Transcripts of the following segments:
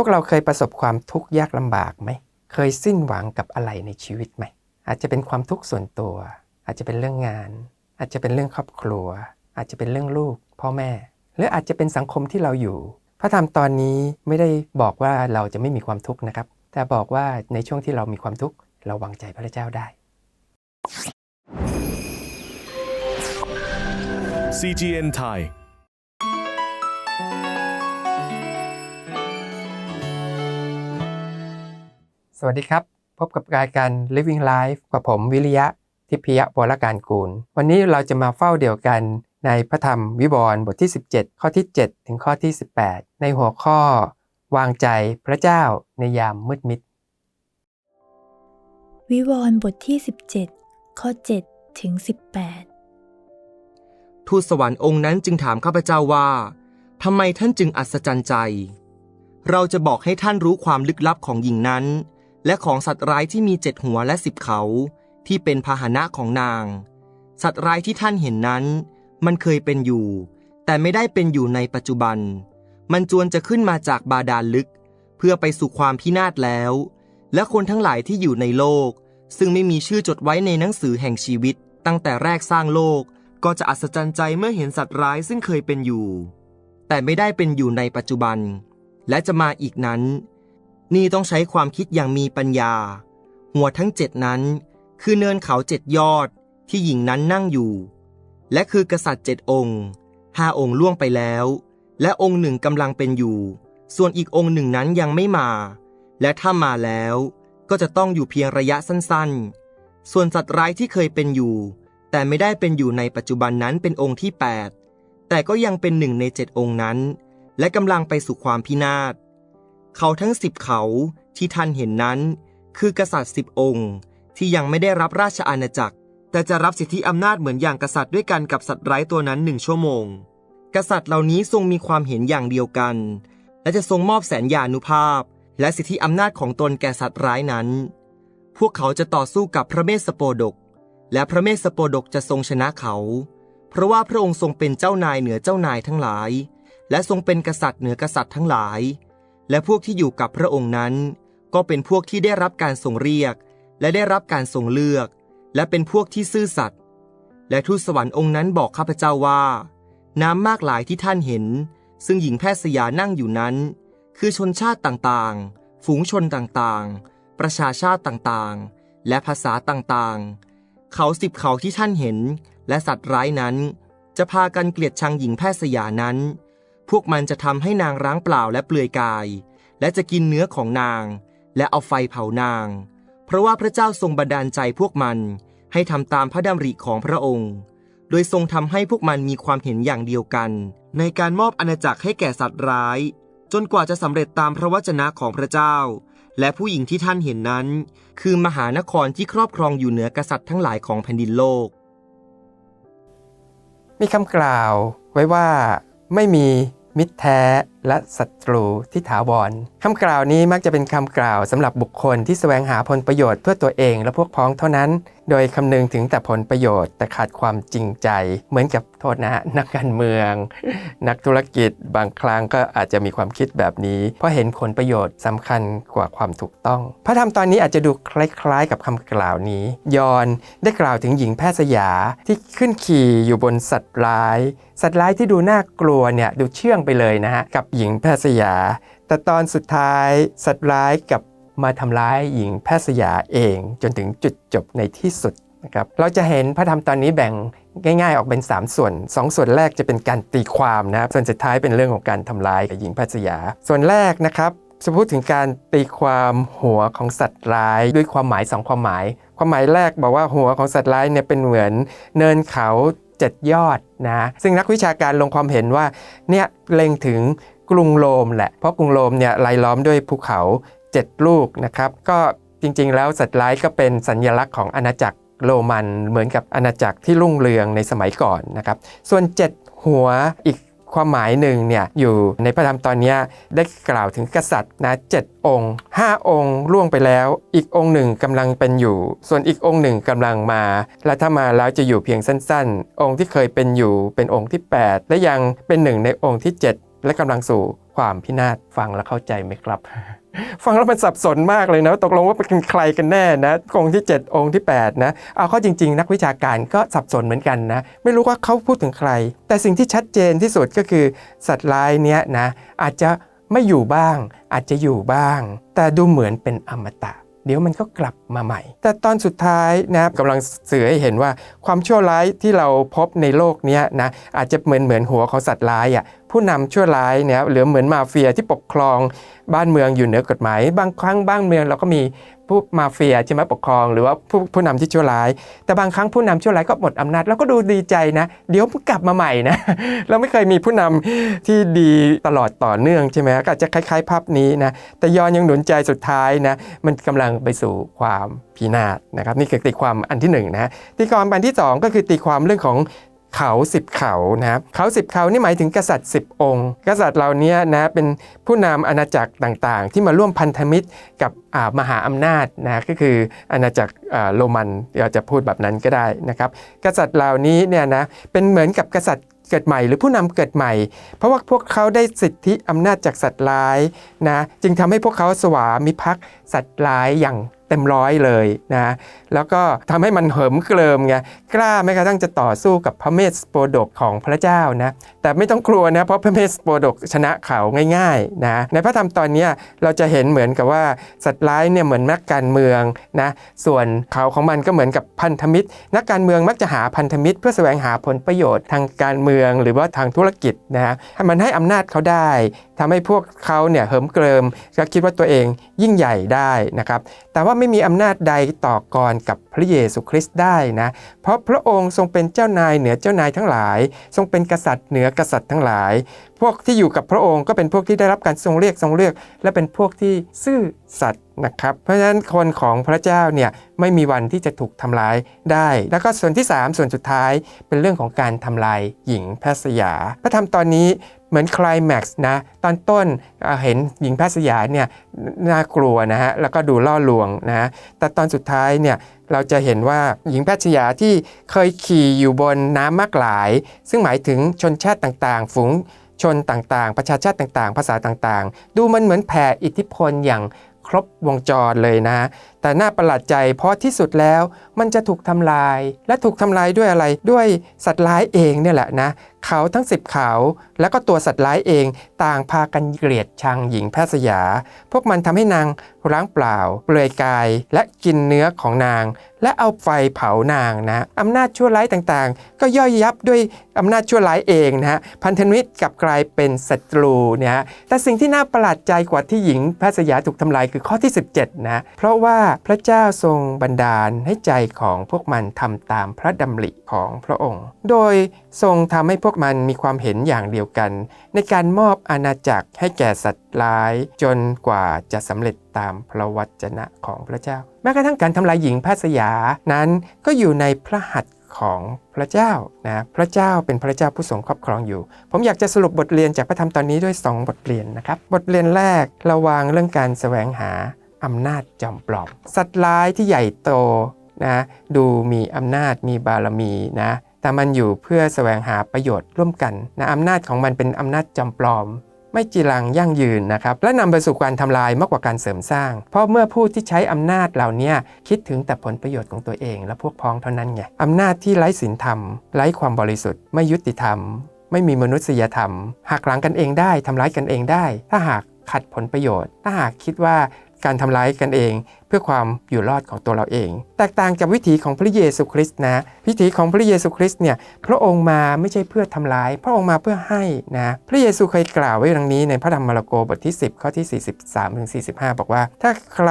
วกเราเคยประสบความทุกข์ยากลำบากไหม เคยสิ้นหวังกับอะไรในชีวิตไหม อาจจะเป็นความทุกข์ส่วนตัว อาจจะเป็นเรื่องงาน อาจจะเป็นเรื่องครอบครัว อาจจะเป็นเรื่องลูก พ่อแม่ หรืออาจจะเป็นสังคมที่เราอยู่ พระธรรมตอนนี้ไม่ได้บอกว่าเราจะไม่มีความทุกข์นะครับ แต่บอกว่าในช่วงที่เรามีความทุกข์เราวางใจพระเจ้าได้ CGN Thai สวัสดีครับ พบกับรายการ Living Life กับผมวิริยะทิพยะวรการกูล วันนี้เราจะมาเฝ้าเดี่ยวกันในพระธรรมวิวรณ์บทที่ 17 ข้อที่ 7 ถึงข้อที่ 18 ในหัวข้อ วางใจพระเจ้าในยามมืดมิด วิวรณ์บทที่ 17 ข้อ 7 ถึง 18 ทูตสวรรค์องค์นั้นจึงถามข้าพเจ้าว่าทำไมท่านจึงอัศจรรย์ใจ เราจะบอกให้ท่านรู้ความลึกลับของหญิงนั้น และของสัตว์ร้ายที่มีเจ็ดหัวและสิบเขา ที่เป็นพาหนะของนาง สัตว์ร้ายที่ท่านเห็นนั้น มันเคยเป็นอยู่ แต่ไม่ได้เป็นอยู่ในปัจจุบัน มันจวนจะขึ้นมาจากบาดาลลึก เพื่อไปสู่ความพินาศแล้ว และคนทั้งหลายที่อยู่ในโลก ซึ่งไม่มีชื่อจดไว้ในหนังสือแห่งชีวิต ตั้งแต่แรกสร้างโลกก็จะอัศจรรย์ใจเมื่อเห็นสัตว์ร้ายซึ่งเคยเป็นอยู่ แต่ไม่ได้เป็นอยู่ในปัจจุบัน และจะมาอีกนั้น นี่ต้องใช้ความคิดอย่างมีปัญญา หัวทั้งเจ็ดนั้น คือเนินเขาเจ็ดยอดที่หญิงนั้นนั่งอยู่ และคือกษัตริย์เจ็ดองค์ห้าองค์ล่วงไปแล้ว และองค์หนึ่งกำลังเป็นอยู่ ส่วนอีกองค์หนึ่งนั้นยังไม่มา และถ้ามาแล้วก็จะต้องอยู่เพียงระยะสั้นๆ ส่วนสัตว์ร้ายที่เคยเป็นอยู่ แต่ไม่ได้เป็นอยู่ในปัจจุบันนั้นเป็นองค์ที่ 8 แต่ก็ยังเป็นหนึ่งในเจ็ดองค์นั้น และกำลังไปสู่ความพินาศ เขาทั้งสิบเขาที่ท่านเห็นนั้น คือกษัตริย์สิบองค์ ที่ยังไม่ได้รับราชอาณาจักร แต่จะรับสิทธิอำนาจเหมือนอย่างกษัตริย์ด้วยกันกับสัตว์ร้ายตัวนั้นหนึ่งชั่วโมง กษัตริย์เหล่านี้ทรงมีความเห็นอย่างเดียวกัน และจะทรงมอบแสนยานุภาพ และสิทธิอำนาจของตนแก่สัตว์ร้ายนั้น พวกเขาจะต่อสู้กับพระเมสสโปดก และพระเมสสโปดกจะทรงชนะเขา เพราะว่าพระองค์ทรงเป็นเจ้านายเหนือเจ้านายทั้งหลาย และทรงเป็นกษัตริย์เหนือกษัตริย์ทั้งหลาย และพวกที่อยู่กับพระองค์นั้น ก็เป็นพวกที่ได้รับการทรงเรียก และได้รับการทรงเลือก และเป็นพวกที่ซื่อสัตย์และทูตสวรรค์องค์นั้นบอกข้าพเจ้าว่า น้ำมากหลายที่ท่านเห็น ซึ่งหญิงแพทย์สยานั่งอยู่นั้น คือชนชาติต่างๆ ฝูงชนต่างๆ ประชาชาติต่างๆ และภาษาต่างๆ เขาสิบเขาที่ท่านเห็น และสัตว์ร้ายนั้น จะพากันเกลียดชังหญิงแพทย์สยานั้น พวกมันจะทำให้นางร้างเปล่าและเปลือยกาย และจะกินเนื้อของนาง และเอาไฟเผานาง เพราะว่าพระเจ้าทรงบันดาลใจพวกมันให้ทำตามพระดำริของพระองค์ โดยทรงทำให้พวกมันมีความเห็นอย่างเดียวกัน ในการมอบอาณาจักรให้แก่สัตว์ร้าย จนกว่าจะสำเร็จตามพระวจนะของพระเจ้า และผู้หญิงที่ท่านเห็นนั้น คือมหานครที่ครอบครองอยู่เหนือกษัตริย์ทั้งหลายของแผ่นดินโลก มีคำกล่าวไว้ว่าไม่มี มิตรแท้และศัตรูที่ถาวรคำกล่าวนี้มักจะเป็นคำกล่าวสำหรับบุคคลที่แสวงหาผลประโยชน์เพื่อตัวเองและพวกพ้องเท่านั้น โดยคำนึงถึงแต่ผลประโยชน์แต่ขาดความจริงใจ เหมือนกับโทษนะฮะนักการเมือง นักธุรกิจบางครั้งก็อาจจะมีความคิดแบบนี้ เพราะเห็นผลประโยชน์สำคัญกว่าความถูกต้อง พระธรรมตอนนี้อาจจะดูคล้ายๆ กับคำกล่าวนี้ ยอนได้กล่าวถึงหญิงแพทย์สยาที่ขึ้นขี่อยู่บนสัตว์ร้าย สัตว์ร้ายที่ดูน่ากลัวเนี่ยดูเชื่องไปเลยนะฮะกับหญิงแพทย์สยา แต่ตอนสุดท้ายสัตว์ร้ายกับมาทำร้ายหญิงแพทย์สยาเองจนถึงจุดจบในที่สุดนะครับเราจะเห็นพระธรรมตอนนี้แบ่งง่ายๆ ออกเป็น 3 ส่วน 2 ส่วนแรกจะเป็นการตีความนะครับส่วนสุดท้ายเป็นเรื่องของการทำร้ายหญิงแพทย์สยา ส่วนแรกนะครับจะพูดถึงการตีความหัวของสัตว์ร้ายด้วยความหมาย 2 ความหมาย ความหมายแรกบอกว่าหัวของสัตว์ร้ายเนี่ยเป็นเหมือนเนินเขาเจ็ดยอดนะซึ่งนักวิชาการลงความเห็นว่าเนี่ยเล็งถึง กรุงโรมแหละ เพราะกรุงโรมเนี่ยรายล้อมด้วยภูเขา 7 ลูกนะครับ ก็จริงๆ แล้วสัตว์ร้ายก็เป็นสัญลักษณ์ของอาณาจักรโรมันเหมือนกับอาณาจักรที่รุ่งเรืองในสมัยก่อนนะครับ ส่วน 7 หัวอีกความหมายหนึ่งเนี่ยอยู่ในพระธรรมตอนนี้ได้กล่าวถึงกษัตริย์นะเจ็ดองค์ 5 องค์ล่วงไปแล้ว อีกองค์หนึ่งกำลังเป็นอยู่ ส่วนอีกองค์หนึ่งกำลังมา และถ้ามาแล้วจะอยู่เพียงสั้น ๆ องค์ที่เคยเป็นอยู่เป็นองค์ที่ 8 และยังเป็นหนึ่งในองค์ที่ 7 และกำลังสู่ความพินาศฟังแล้วเข้าใจไหมครับ ฟังแล้วมันสับสนมากเลยนะ ตกลงว่าเป็นใครกันแน่นะองค์ที่ 7 องค์ที่ 8 นะเอาเข้อจริง ๆ นักวิชาการก็สับสนเหมือนกันนะ ไม่รู้ว่าเขาพูดถึงใคร แต่สิ่งที่ชัดเจนที่สุดก็คือสัตว์ร้ายเนี้ยนะ อาจจะไม่อยู่บ้าง อาจจะอยู่บ้าง แต่ดูเหมือนเป็นอมตะเดี๋ยวมันก็กลับมาใหม่ แต่ตอนสุดท้ายนะกำลังสื่อให้เห็นว่าความชั่วร้ายที่เราพบในโลกเนี้ยนะอาจจะเหมือนเหมือนหัวของสัตว์ร้ายอะ ผู้นำชั่วร้ายเนี่ยหรือเหมือนมาเฟียที่ปกครองบ้านเมืองอยู่เหนือกฎหมาย บางครั้งบ้านเมืองเราก็มีผู้มาเฟียใช่ไหมปกครอง หรือว่าผู้ผู้นำที่ชั่วร้าย แต่บางครั้งผู้นำชั่วร้ายก็หมดอำนาจแล้วก็ดูดีใจนะ เดี๋ยวกลับมาใหม่นะ เราไม่เคยมีผู้นำที่ดีตลอดต่อเนื่องใช่ไหมก็จะคล้ายๆ ภาพนี้นะ แต่ยอนยังหนุนใจสุดท้ายนะ มันกำลังไปสู่ความพินาศนะครับ นี่คือตีความอันที่หนึ่งนะตีความอันที่สองก็คือตีความเรื่องของ เขาสิบเขานะครับเขาสิบเขานี่หมายถึงกษัตริย์10องค์ กษัตริย์เหล่านี้นะเป็นผู้นำอาณาจักรต่างๆ ที่มาร่วมพันธมิตรกับมหาอำนาจนะก็คืออาณาจักรโรมันเราจะพูดแบบนั้นก็ได้นะครับ กษัตริย์เหล่านี้เนี่ยนะเป็นเหมือนกับกษัตริย์เกิดใหม่หรือผู้นำเกิดใหม่ เพราะว่าพวกเขาได้สิทธิอำนาจจากสัตว์ร้ายนะจึงทำให้พวกเขาสวามิภักดิ์สัตว์ร้ายอย่าง เต็มร้อยเลยนะแล้วก็ทำให้มันเหิมเกริมไงกล้าแม้กระทั่งจะต่อสู้กับพระเมสโปดกของพระเจ้านะแต่ไม่ต้องกลัวนะเพราะพระเมสโปดกชนะเขาง่ายๆนะในพระธรรมตอนนี้เราจะเห็นเหมือนกับว่าสัตว์ร้ายเนี่ยเหมือนนักการเมืองนะส่วนเขาของมันก็เหมือนกับพันธมิตร นักการเมืองมักจะหาพันธมิตร เพื่อแสวงหาผลประโยชน์ทางการเมืองหรือว่าทางธุรกิจนะฮะให้มันให้อำนาจเขาได้ทำให้พวกเขาเนี่ยเหิมเกริมก็คิดว่าตัวเองยิ่งใหญ่ได้นะครับแต่ว่าไม่มีอำนาจใดต่อกรกับพระเยซูคริสต์ได้นะ เพราะพระองค์ทรงเป็นเจ้านายเหนือเจ้านายทั้งหลาย ทรงเป็นกษัตริย์เหนือกษัตริย์ทั้งหลาย พวกที่อยู่กับพระองค์ก็เป็นพวกที่ได้รับการทรงเรียกทรงเลือก และเป็นพวกที่ซื่อสัตย์นะครับ เพราะฉะนั้นคนของพระเจ้าเนี่ยไม่มีวันที่จะถูกทำร้ายได้ แล้วก็ส่วนที่ 3 ส่วนสุดท้ายเป็นเรื่องของการทำลายหญิงแพทย์สยาพระธรรมตอนนี้ เหมือนคลายแม็กซ์นะตอนต้นเห็นหญิงแพทย์สยาเนี่ยน่ากลัวนะฮะแล้วก็ดูล่อลวงนะฮะแต่ตอนสุดท้ายเนี่ยเราจะเห็นว่าหญิงแพทย์สยาที่เคยขี่อยู่บนน้ำมากหลาย ซึ่งหมายถึงชนชาติต่างๆ ฝูงชนต่างๆ ประชาชาติต่างๆ ภาษาต่างๆ ดูมันเหมือนแผ่อิทธิพลอย่างครบวงจรเลยนะแต่น่าประหลาดใจเพราะที่สุดแล้วมันจะถูกทำลาย และถูกทำลายด้วยอะไรด้วยสัตว์ร้ายเองเนี่ยแหละนะเขาทั้ง10เขาแล้วก็ตัวสัตว์ร้ายเองต่างพากันเกลียดชังหญิงแพทย์สยา พวกมันทำให้นางร้างเปล่า เปลือยกายและกินเนื้อของนาง และเอาไฟเผานางนะอำนาจชั่วร้ายต่างๆ ก็ย่อยยับด้วยอำนาจชั่วร้ายเองนะฮะพันธมิตรกลับกลายเป็นศัตรูเนี่ยแต่สิ่งที่น่าประหลาดใจกว่าที่หญิงแพทย์สยาถูกทำลายคือข้อที่ 17นะเพราะว่าพระเจ้าทรงบันดาลให้ใจของพวกมันทำตามพระดำริของพระองค์ โดยทรงทำให้พวกมันมีความเห็นอย่างเดียวกัน ในการมอบอาณาจักรให้แก่สัตว์ร้าย จนกว่าจะสำเร็จตามพระวจนะของพระเจ้า แม้กระทั่งการทำลายหญิงแพทย์สยานั้นก็อยู่ในพระหัตถ์ของพระเจ้านะพระเจ้าเป็นพระเจ้าผู้ทรงครอบครองอยู่ ผมอยากจะสรุปบทเรียนจากพระธรรมตอนนี้ด้วย 2 บทเรียนนะครับ บทเรียนแรกระวังเรื่องการแสวงหา อำนาจจอมปลอม สัตว์ร้ายที่ใหญ่โตนะดูมีอำนาจมีบารมีนะแต่มันอยู่เพื่อแสวงหาประโยชน์ร่วมกันนะอำนาจของมันเป็นอำนาจจอมปลอม ไม่จีรังยั่งยืนนะครับ และนำไปสู่การทำลายมากกว่าการเสริมสร้าง เพราะเมื่อผู้ที่ใช้อำนาจเหล่านี้คิดถึงแต่ผลประโยชน์ของตัวเอง และพวกพ้องเท่านั้นไงอำนาจที่ไร้ศีลธรรม ไร้ความบริสุทธิ์ ไม่ยุติธรรม ไม่มีมนุษยธรรมหักหลังกันเองได้ทำร้ายกันเองได้ ถ้าหากขัดผลประโยชน์ ถ้าหากคิดว่า การทำร้ายกันเอง เพื่อความอยู่รอดของตัวเราเอง แตกต่างจากวิถีของพระเยซูคริสต์นะวิถีของพระเยซูคริสต์เนี่ยพระองค์มาไม่ใช่เพื่อทำร้าย พระองค์มาเพื่อให้นะพระเยซูเคยกล่าวไว้ดังนี้ในพระธรรมมาระโกบทที่ 10 ข้อที่ 43ถึง45 บอกว่า ถ้าใคร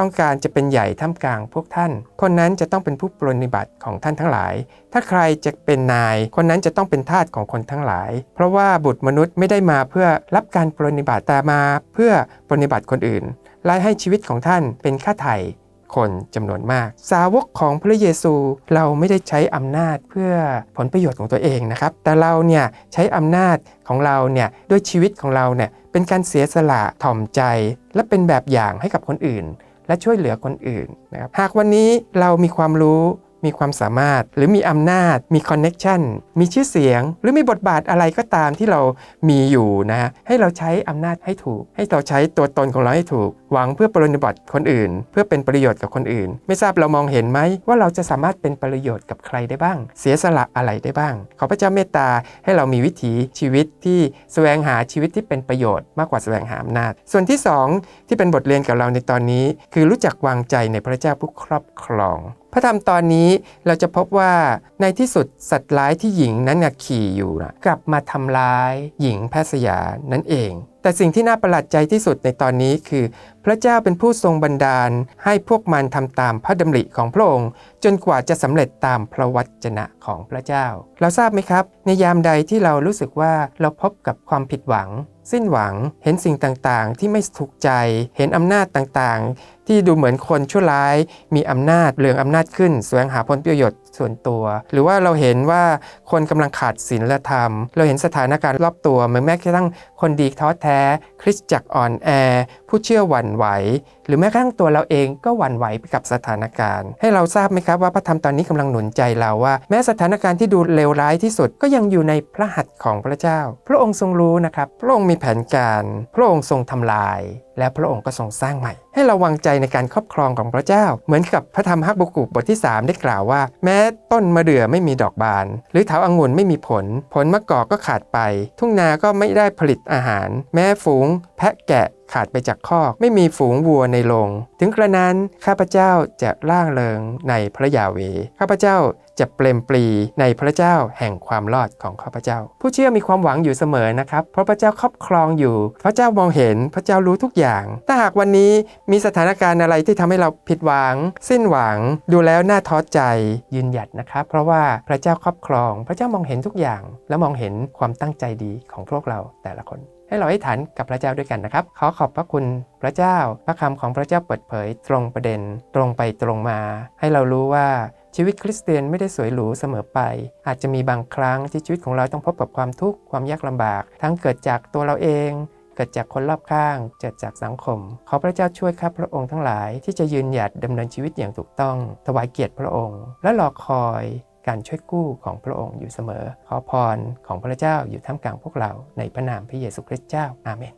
ต้องการจะเป็นใหญ่ท่ามกลางพวกท่าน คนนั้นจะต้องเป็นผู้ปรนิบัติของท่านทั้งหลาย ถ้าใครจะเป็นนาย คนนั้นจะต้องเป็นทาสของคนทั้งหลาย เพราะว่าบุตรมนุษย์ไม่ได้มาเพื่อรับการปรนิบัติแต่มาเพื่อปรนนิบัติคนอื่น และให้ชีวิตของท่านเป็นค่าไถ่คนจำนวนมาก สาวกของพระเยซูเราไม่ได้ใช้อำนาจเพื่อผลประโยชน์ของตัวเองนะครับ แต่เราเนี่ยใช้อำนาจของเราเนี่ยด้วยชีวิตของเราเนี่ยเป็นการเสียสละถ่อมใจ และเป็นแบบอย่างให้กับคนอื่น และช่วยเหลือคนอื่นนะครับหากวันนี้เรามีความรู้ มีความสามารถ หรือมีอำนาจ มีคอนเน็ชันมีชื่อเสียง หรือมีบทบาทอะไรก็ตามที่เรามีอยู่นะฮะให้เราใช้อำนาจให้ถูก ให้เราใช้ตัวตนของเราให้ถูก หวังเพื่อปรนนิบัติคนอื่น เพื่อเป็นประโยชน์กับคนอื่น ไม่ทราบเรามองเห็นไหมว่าเราจะสามารถเป็นประโยชน์กับใครได้บ้าง เสียสละอะไรได้บ้าง ขอพระเจ้าเมตตาให้เรามีวิถีชีวิตที่แสวงหาชีวิตที่เป็นประโยชน์มากกว่าแสวงหาอำนาจ ส่วนที่สองที่เป็นบทเรียนกับเราในตอนนี้ คือรู้จักวางใจในพระเจ้าผู้ครอบครอง พระธรรมตอนนี้เราจะพบว่าในที่สุดสัตว์ร้ายที่หญิงนั้นขี่อยู่นะกลับมาทำร้ายหญิงแพทย์สยานั่นเอง แต่สิ่งที่น่าประหลาดใจที่สุดในตอนนี้คือ พระเจ้าเป็นผู้ทรงบันดาล ให้พวกมันทำตามพระดำริของพระองค์ จนกว่าจะสำเร็จตามพระวจนะของพระเจ้า เราทราบไหมครับ ในยามใดที่เรารู้สึกว่าเราพบกับความผิดหวัง สิ้นหวัง เห็นสิ่งต่างๆ ที่ไม่ถูกใจ เห็นอำนาจต่างๆ ที่ดูเหมือนคนชั่วร้าย มีอำนาจเรืองอำนาจขึ้นแสวงหาผลประโยชน์ส่วนตัว หรือว่าเราเห็นว่าคนกำลังขาดศีลธรรม เราเห็นสถานการณ์รอบตัวแม้แม้กระทั่งคนดีท้อแท้ คริสตจักรอ่อนแอ ผู้เชื่อหวั่นไหว หรือแม้กระทั่งตัวเราเองก็หวั่นไหวไปกับสถานการณ์ ให้เราทราบไหมครับว่าพระธรรมตอนนี้กำลังหนุนใจเราว่า แม้สถานการณ์ที่ดูเลวร้ายที่สุดก็ยังอยู่ในพระหัตถ์ของพระเจ้า พระองค์ทรงรู้นะครับพระองค์มีแผนการ พระองค์ทรงทำลาย และพระองค์ก็ทรงสร้างใหม่ ให้เราวางใจในการครอบครองของพระเจ้า เหมือนกับพระธรรมฮักบุกุบทที่ 3 ได้กล่าวว่า แม้ต้นมะเดื่อไม่มีดอกบาน หรือเถาอางุ่นไม่มีผล ผลมะกอกก็ขาดไป ทุ่งนาก็ไม่ได้ผลิตอาหาร แม้ฝูง แพะแกะขาดไปจากคอกไม่มีฝูงวัวในโรงถึงกระนั้นข้าพเจ้าจะล่างเริงในพระยาเวข้าพเจ้าจะเปลมปลีในพระเจ้าแห่งความรอดของข้าพเจ้า ผู้เชื่อมีความหวังอยู่เสมอนะครับเพราะพระเจ้าครอบครองอยู่ พระเจ้ามองเห็นพระเจ้ารู้ทุกอย่างถ้าหากวันนี้มีสถานการณ์อะไรที่ทำให้เราผิดหวัง สิ้นหวัง ดูแล้วน่าท้อใจยืนหยัดนะครับ เพราะว่าพระเจ้าครอบครอง พระเจ้ามองเห็นทุกอย่าง และมองเห็นความตั้งใจดีของพวกเราแต่ละคนให้เราให้ฐานกับพระเจ้าด้วยกันนะครับ ขอขอบพระคุณพระเจ้า พระคำของพระเจ้าเปิดเผยตรงประเด็น ตรงไปตรงมา ให้เรารู้ว่าชีวิตคริสเตียนไม่ได้สวยหรูเสมอไป อาจจะมีบางครั้งที่ชีวิตของเราต้องพบกับความทุกข์ความยากลำบาก ทั้งเกิดจากตัวเราเอง เกิดจากคนรอบข้าง เกิดจากสังคม ขอพระเจ้าช่วยข้าพระองค์ทั้งหลายที่จะยืนหยัดดำเนินชีวิตอย่างถูกต้อง ถวายเกียรติพระองค์ และรอคอยการช่วยกู้ของพระองค์อยู่เสมอ ขอพรของพระเจ้าอยู่ท่ามกลางพวกเราในพระนามพระเยซูคริสต์เจ้า อาเมน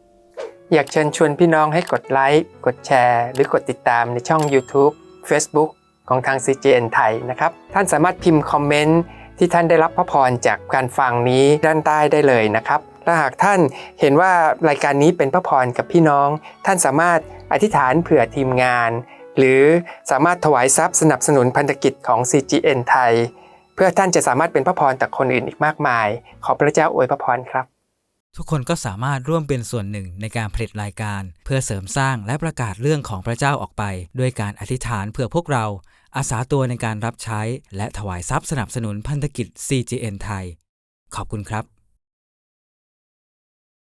อยากเชิญชวนพี่น้องให้กดไลค์ กดแชร์ หรือกดติดตามในช่อง YouTube Facebook ของทาง CGN ไทยนะครับ ท่านสามารถพิมพ์คอมเมนต์ที่ท่านได้รับพระพรจากการฟังนี้ด้านใต้ได้เลยนะครับ ถ้าหากท่านเห็นว่ารายการนี้เป็นพระพรกับพี่น้อง ท่านสามารถอธิษฐานเผื่อทีมงาน หรือสามารถถวายทรัพย์สนับสนุนพันธกิจของ CGN ไทย เพื่อท่านจะสามารถเป็นพระพรต่อคนอื่นอีกมากมาย ขอพระเจ้าอวยพระพรครับ ทุกคนก็สามารถร่วมเป็นส่วนหนึ่งในการผลิตรายการ เพื่อเสริมสร้างและประกาศเรื่องของพระเจ้าออกไป ด้วยการอธิษฐานเพื่อพวกเรา อาสาตัวในการรับใช้ และถวายทรัพย์สนับสนุนพันธกิจ CGN ไทย ขอบคุณครับ